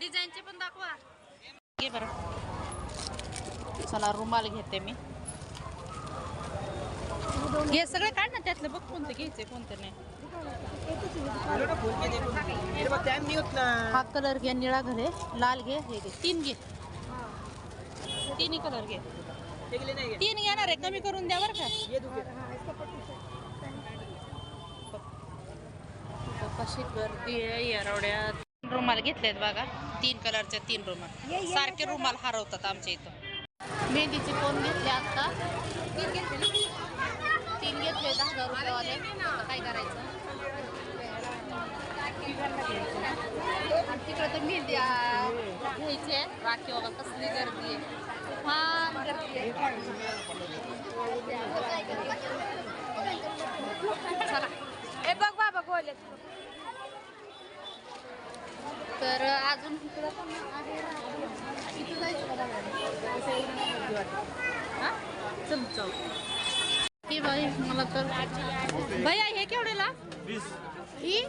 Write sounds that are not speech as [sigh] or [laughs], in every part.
डिझाईनचे पण दाखवा. घे बरं. चला रुमाल घेते मी. हे सगळे काढ ना त्यातलं बघ कोणतं घ्यायचंय कोणतं नाही. हा कलर घे निळा घे लाल घे हे घे. तीन घे. तिन्ही कलर घे. है तीन घेणार आहे कमी करून द्या बरं का ये दूसरे इथं कशी गर्दी आहे? येरवड्यात रुमाल घेतलेत बघा. तीन कलरचे तीन रुमाल सारखे रुमाल हरवतात आमच्या इथं. मेहंदीचे कोण घेतले आता? तीन घेतले तीन घेतले दहा हजार रुपयेवाले. आता काय करायचं? आणि तिकडे तर मेहंदी घ्यायची आहे. राखी बघा कसली गर्दी आहे. फार गर्दी आहे. चला. तर अजून इकडं पण आहे. इथं जायचं का. हा? ही बाई मला तर भैया हे केवढेला वीस. ही?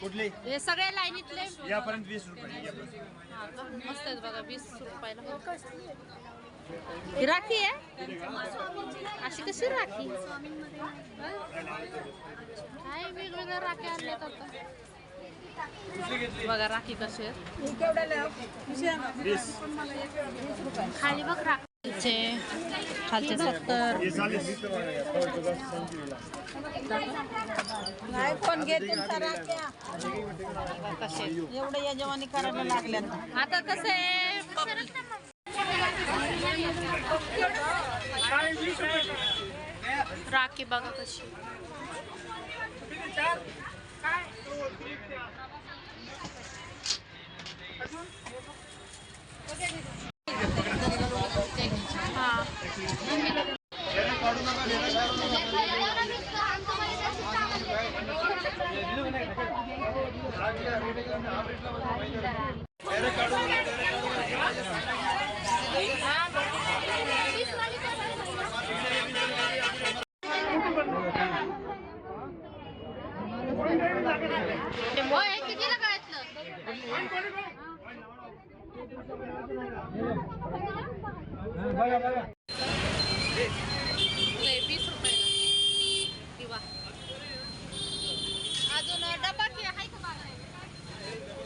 कुठले? हे सगळ्या लाईनीतले? यापर्यंत वीस रुपये. हा? मस्त आहेत बघा वीस रुपयाला. ही राखी आहे? अशी कशी राखी? काय वेगवेगळ्या राखी आणल्यात आता? बघा राखी कशी खाली बघ राखीचे खालचे सत्तर. नाही फोन घे तुमचा राख्या. कसे एवढं या जवानी करायला लागल्यात. आता कसं आहे? राखी बघा कशी हा। वीस रुपयाला किंवा अजून डबा की आहे का बागडे?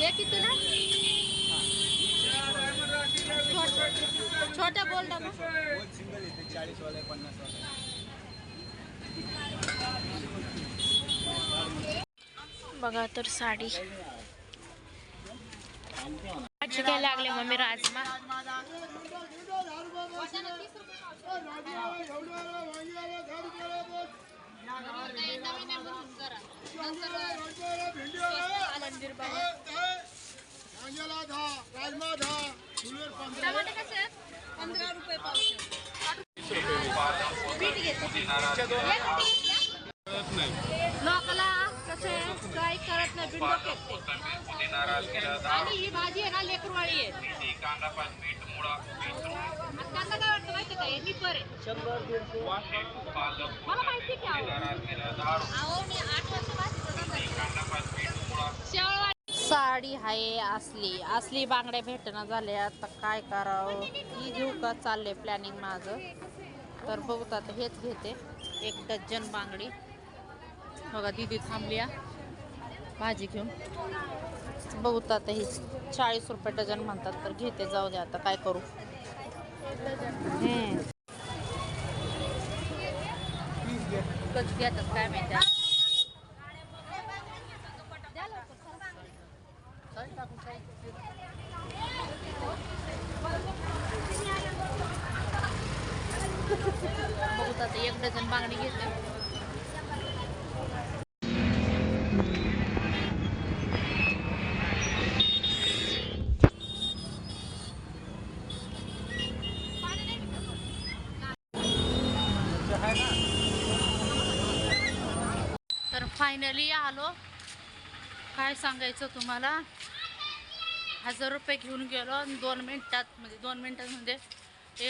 हे कितीला छोट- छोटा बोल डबा बघा तर साडी. घ्यायला लागले मम्मी राजमा? आहेत? पंधरा रुपये लोकाला कसे काय करत नाही आणि ही भाजी आहे ना लेकरवाळी आहे. त्यांना काय वाटतं माहिती का? मी बरे मला माहिती की अहो मी आठ वर्ष शेवळवाडी साडी आहे असली. असली बांगड्या भेटणं झाले आता काय करावं? ही घेऊ का? चाललंय प्लॅनिंग माझं. तर बघत आता हेच घेते. एक डझन बांगडी. बघा दिदी थांबली भाजी घेऊन. बघत आता ही चाळीस रुपये डझन म्हणतात तर घेते जाऊ दे आता काय करू. हम्म. घेतात काय माहिती आता. एक डझन बांगडी घेतलं तर फायनली आलो. काय सांगायचं तुम्हाला? हजार रुपये घेऊन गेलो आणि दोन मिनटात म्हणजे दोन मिनटात म्हणजे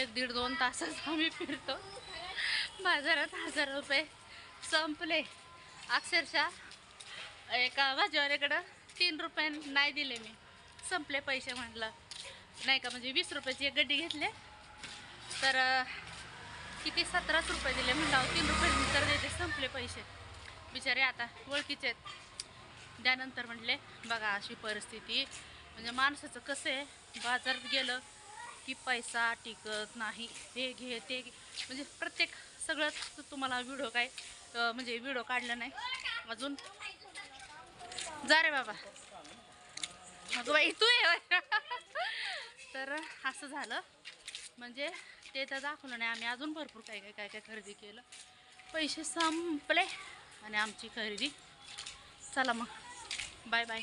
एक दीड दोन तासच आम्ही फिरतो. बाजारात हजार रुपये संपले. अक्षरशः एका भाजीवाल्याकडं तीन रुपये नाही दिले मी. संपले पैसे म्हटलं. नाही का म्हणजे वीस रुपयाची एक गड्डी घेतले. तर किती? सतराच रुपये दिले म्हणलं. तीन रुपये तर देते. संपले पैसे. बिचारे आता ओळखीचे आहेत. त्यानंतर म्हटले बघा अशी परिस्थिती. म्हणजे माणसाचं कसं आहे? बाजारात गेलं की पैसा टिकत नाही हे घे ते घे. म्हणजे प्रत्येक सगळंच तुम्हाला व्हिडिओ काय म्हणजे व्हिडिओ काढला नाही. अजून. जा रे बाबा. मग बाई तू ये. [laughs] तर असं झालं. म्हणजे ते तर दाखवलं नाही आम्ही. अजून भरपूर काय काय काय काय खरेदी केलं. पैसे संपले आणि आमची खरेदी. चला मग. Bye bye